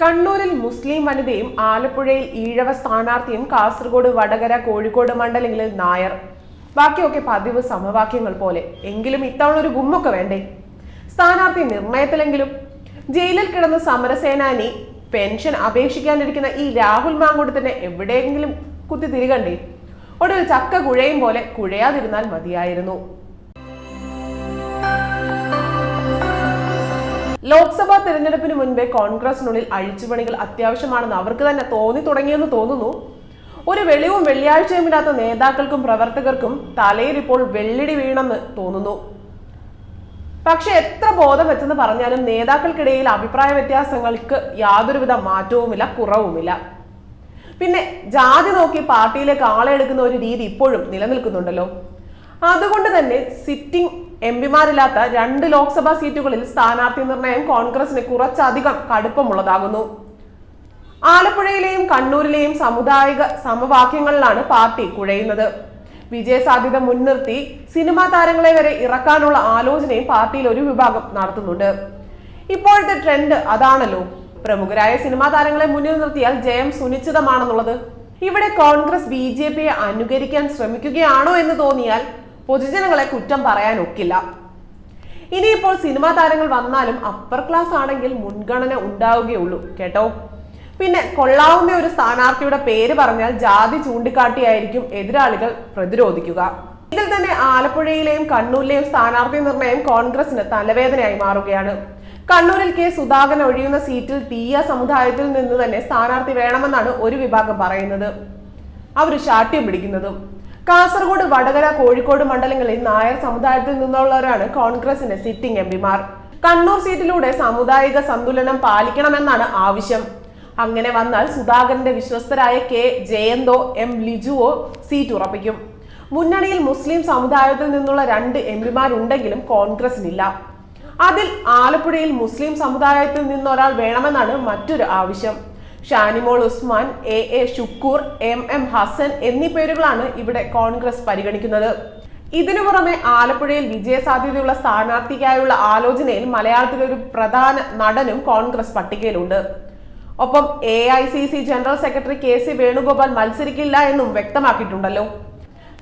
കണ്ണൂരിൽ മുസ്ലിം വനിതയും ആലപ്പുഴയിൽ ഈഴവ സ്ഥാനാർത്ഥിയും കാസർഗോഡ് വടകര കോഴിക്കോട് മണ്ഡലങ്ങളിൽ നായർ. ബാക്കിയൊക്കെ പതിവ് സമവാക്യങ്ങൾ പോലെ. എങ്കിലും ഇത്തവണ ഒരു ഗുമ്മൊക്കെ വേണ്ടേ? സ്ഥാനാർത്ഥി നിർണയത്തിലെങ്കിലും. ജയിലിൽ കിടന്ന സമരസേനാനി പെൻഷൻ അപേക്ഷിക്കാനിരിക്കുന്ന ഈ രാഹുൽ മാങ്കൂട്ടത്തിന് എവിടെയെങ്കിലും കുത്തി തിരികണ്ടേ ഒടുവിൽ ചക്ക കുഴയും പോലെ കുഴയാതിരുന്നാൽ മതിയായിരുന്നു. ലോക്സഭാ തിരഞ്ഞെടുപ്പിന് മുൻപേ കോൺഗ്രസിനുള്ളിൽ അഴിച്ചുപണികൾ അത്യാവശ്യമാണെന്ന് അവർക്ക് തന്നെ തോന്നി തുടങ്ങിയെന്ന് തോന്നുന്നു. ഒരു വെളിവും വെള്ളിയാഴ്ചയും ഇല്ലാത്ത നേതാക്കൾക്കും പ്രവർത്തകർക്കും തലയിൽ ഇപ്പോൾ വെള്ളിടി വീണെന്ന് തോന്നുന്നു. പക്ഷെ എത്ര ബോധം വെച്ചെന്ന് പറഞ്ഞാലും നേതാക്കൾക്കിടയിൽ അഭിപ്രായ വ്യത്യാസങ്ങൾക്ക് യാതൊരുവിധ മാറ്റവുമില്ല കുറവുമില്ല. പിന്നെ ജാതി നോക്കി പാർട്ടിയിലേക്ക് ആളെ എടുക്കുന്ന ഒരു രീതി ഇപ്പോഴും നിലനിൽക്കുന്നുണ്ടല്ലോ. അതുകൊണ്ട് തന്നെ സിറ്റിംഗ് എം പിമാരില്ലാത്ത രണ്ട് ലോക്സഭാ സീറ്റുകളിൽ സ്ഥാനാർത്ഥി നിർണയം കോൺഗ്രസിന് കുറച്ചധികം കടുപ്പമുള്ളതാകുന്നു. ആലപ്പുഴയിലെയും കണ്ണൂരിലെയും സമുദായിക സമവാക്യങ്ങളിലാണ് പാർട്ടി കുഴയുന്നത്. വിജയസാധ്യത മുൻനിർത്തി സിനിമാ താരങ്ങളെ വരെ ഇറക്കാനുള്ള ആലോചനയും പാർട്ടിയിൽ ഒരു വിഭാഗം നടത്തുന്നുണ്ട്. ഇപ്പോഴത്തെ ട്രെൻഡ് അതാണല്ലോ. പ്രമുഖരായ സിനിമാ താരങ്ങളെ മുന്നിൽ നിർത്തിയാൽ ജയം സുനിശ്ചിതമാണെന്നുള്ളത്. ഇവിടെ കോൺഗ്രസ് ബി ജെ പിയെ അനുകരിക്കാൻ ശ്രമിക്കുകയാണോ എന്ന് തോന്നിയാൽ പൊതുജനങ്ങളെ കുറ്റം പറയാൻ ഒക്കില്ല ഇനിയിപ്പോൾ സിനിമാ താരങ്ങൾ വന്നാലും അപ്പർ ക്ലാസ് ആണെങ്കിൽ മുൻഗണന ഉണ്ടാവുകയുള്ളൂ കേട്ടോ? പിന്നെ കൊള്ളാവുന്ന ഒരു സ്ഥാനാർത്ഥിയുടെ പേര് പറഞ്ഞാൽ ജാതി ചൂണ്ടിക്കാട്ടിയായിരിക്കും എതിരാളികൾ പ്രതിരോധിക്കുക. ഇതിൽ തന്നെ ആലപ്പുഴയിലെയും കണ്ണൂരിലെയും സ്ഥാനാർത്ഥി നിർണയം കോൺഗ്രസിന് തലവേദനയായി മാറുകയാണ്. കണ്ണൂരിൽ കെ സുധാകരൻ ഒഴിയുന്ന സീറ്റിൽ തീയ സമുദായത്തിൽ നിന്ന് തന്നെ സ്ഥാനാർത്ഥി വേണമെന്നാണ് ഒരു വിഭാഗം പറയുന്നത്. അവർ ശാഠ്യം പിടിക്കുന്നതും. കാസർഗോഡ് വടകര കോഴിക്കോട് മണ്ഡലങ്ങളിൽ നായർ സമുദായത്തിൽ നിന്നുള്ളവരാണ് കോൺഗ്രസിന്റെ സിറ്റിംഗ് എം പിമാർ. കണ്ണൂർ സീറ്റിലൂടെ സാമുദായിക സന്തുലനം പാലിക്കണമെന്നാണ് ആവശ്യം. അങ്ങനെ വന്നാൽ സുധാകരന്റെ വിശ്വസ്തരായ കെ. ജയന്തോ എം. ലിജുവോ സീറ്റ് ഉറപ്പിക്കും. മുന്നണിയിൽ മുസ്ലിം സമുദായത്തിൽ നിന്നുള്ള രണ്ട് എം പിമാരുണ്ടെങ്കിലും കോൺഗ്രസിനില്ല. അതിൽ ആലപ്പുഴയിൽ മുസ്ലിം സമുദായത്തിൽ നിന്നൊരാൾ വേണമെന്നാണ് മറ്റൊരു ആവശ്യം. Shanimol Usman A A Shukoor M M Hasan എന്നീ പേരുകളാണ് ഇവിടെ കോൺഗ്രസ് പരിഗണിക്കുന്നത്. ഇതിനു പുറമെ ആലപ്പുഴയിൽ വിജയസാധ്യതയുള്ള സ്ഥാനാർത്ഥിക്കായുള്ള ആലോചനയിൽ മലയാളത്തിലെ ഒരു പ്രധാന നടനും കോൺഗ്രസ് പട്ടികയിലുണ്ട്. ഒപ്പം A I C C general secretary K C Venugopal മത്സരിക്കില്ല എന്നും വ്യക്തമാക്കിയിട്ടുണ്ടല്ലോ.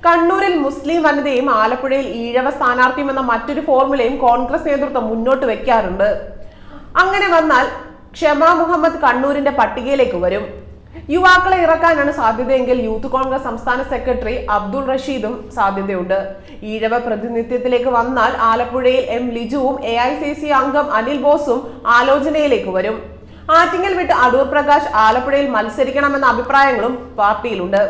കണ്ണൂരിൽ മുസ്ലിം വനിതയും ആലപ്പുഴയിൽ ഈഴവ സ്ഥാനാർത്ഥിയും എന്ന മറ്റൊരു ഫോർമുലയും കോൺഗ്രസ് നേതൃത്വം മുന്നോട്ട് വെക്കാറുണ്ട്. അങ്ങനെ വന്നാൽ ക്ഷമ മുഹമ്മദ് കണ്ണൂരിന്റെ പട്ടികയിലേക്ക് വരും. യുവാക്കളെ ഇറക്കാനാണ് സാധ്യതയെങ്കിൽ യൂത്ത് കോൺഗ്രസ് സംസ്ഥാന സെക്രട്ടറി അബ്ദുൾ റഷീദും സാധ്യതയുണ്ട്. ഈഴവ പ്രതിനിധ്യത്തിലേക്ക് വന്നാൽ ആലപ്പുഴയിൽ എം ലിജുവും എ അംഗം അനിൽ ബോസും ആലോചനയിലേക്ക് വരും. ആറ്റിങ്ങൽ വിട്ട് അടൂർ പ്രകാശ് ആലപ്പുഴയിൽ മത്സരിക്കണമെന്ന അഭിപ്രായങ്ങളും പാർട്ടിയിലുണ്ട്.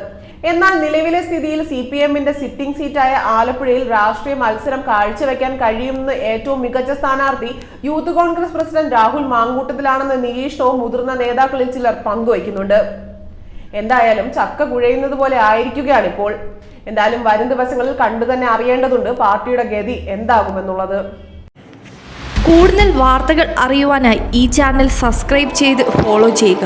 എന്നാൽ നിലവിലെ സ്ഥിതിയിൽ സി പി എമ്മിന്റെ സിറ്റിംഗ് സീറ്റായ ആലപ്പുഴയിൽ രാഷ്ട്രീയ മത്സരം കാഴ്ചവെക്കാൻ കഴിയുമെന്ന് ഏറ്റവും മികച്ച സ്ഥാനാർത്ഥി യൂത്ത് കോൺഗ്രസ് പ്രസിഡന്റ് രാഹുൽ മാങ്കൂട്ടത്തിലാണെന്ന നിരീക്ഷണവും മുതിർന്ന നേതാക്കളിൽ ചിലർ പങ്കുവയ്ക്കുന്നുണ്ട്. എന്തായാലും ചക്ക കുഴയുന്നത് പോലെ ആയിരിക്കുകയാണ് ഇപ്പോൾ എന്തായാലും വരും ദിവസങ്ങളിൽ കണ്ടു തന്നെ അറിയേണ്ടതുണ്ട് പാർട്ടിയുടെ ഗതി എന്താകുമെന്നുള്ളത്. കൂടുതൽ വാർത്തകൾ അറിയുവാനായി ഈ ചാനൽ സബ്സ്ക്രൈബ് ചെയ്ത് ഫോളോ ചെയ്യുക.